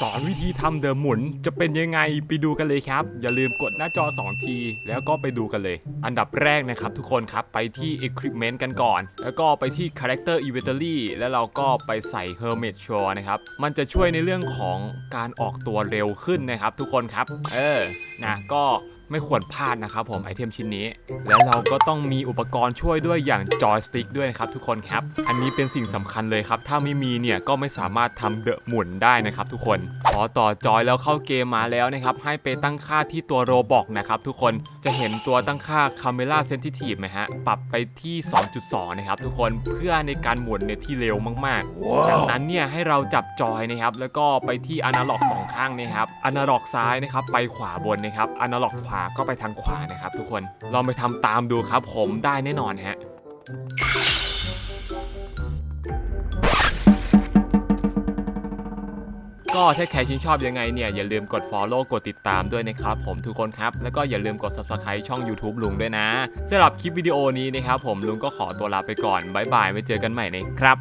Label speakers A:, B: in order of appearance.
A: สอนวิธีทำเดิมหมุนจะเป็นยังไงไปดูกันเลยครับ อย่าลืมกดหน้าจอ 2 ที แล้วก็ไปดูกันเลย อันดับแรกนะครับทุกคนครับไปที่ Equipment กันก่อน แล้วก็ไปที่ Character Inventory แล้วเราก็ไปใส่ Hermit Shore นะครับ มันจะช่วยในเรื่องของการออกตัวเร็วขึ้นนะครับทุกคนครับ เออ นะก็ไม่ควรพลาดนะครับผมไอเทมชิ้นนี้ แล้วเราก็ต้องมีอุปกรณ์ช่วยด้วยอย่างจอยสติ๊กด้วยนะครับทุกคนครับ อันนี้เป็นสิ่งสำคัญเลยครับ ถ้าไม่มีเนี่ยก็ไม่สามารถทำเดอะหมุนได้นะครับทุกคน พอต่อจอยแล้วเข้าเกมมาแล้วนะครับ ให้ไปตั้งค่าที่ตัวโรบอกนะครับทุกคนจะเห็นตัวตั้งค่า Camera Sensitive ไหมฮะ ปรับไปที่ 2.2 นะครับทุกคนเพื่อในการหมุนเนี่ยที่เร็วมากๆจากนั้นเนี่ยให้เราจับจอยนะครับแล้วก็ไปที่อนาล็อกสองข้างนะครับอนาล็อกซ้ายนะครับไปขวาบนนะครับอนาล็อกขวาก็ไปทางขวานะครับทุกคนลองไปทำตามดูครับ ผมได้แน่นอนฮะก็ถ้าใครชื่นชอบยังไงเนี่ยอย่าลืมกด Follow กดติดตามด้วยนะครับผมทุกคนครับ แล้วก็อย่าลืมกด Subscribe ช่อง YouTube ลุงด้วยนะสำหรับคลิปวิดีโอนี้นะครับผมลุงก็ขอตัวลาไปก่อนบ๊ายบายไว้เจอกันใหม่นะครับ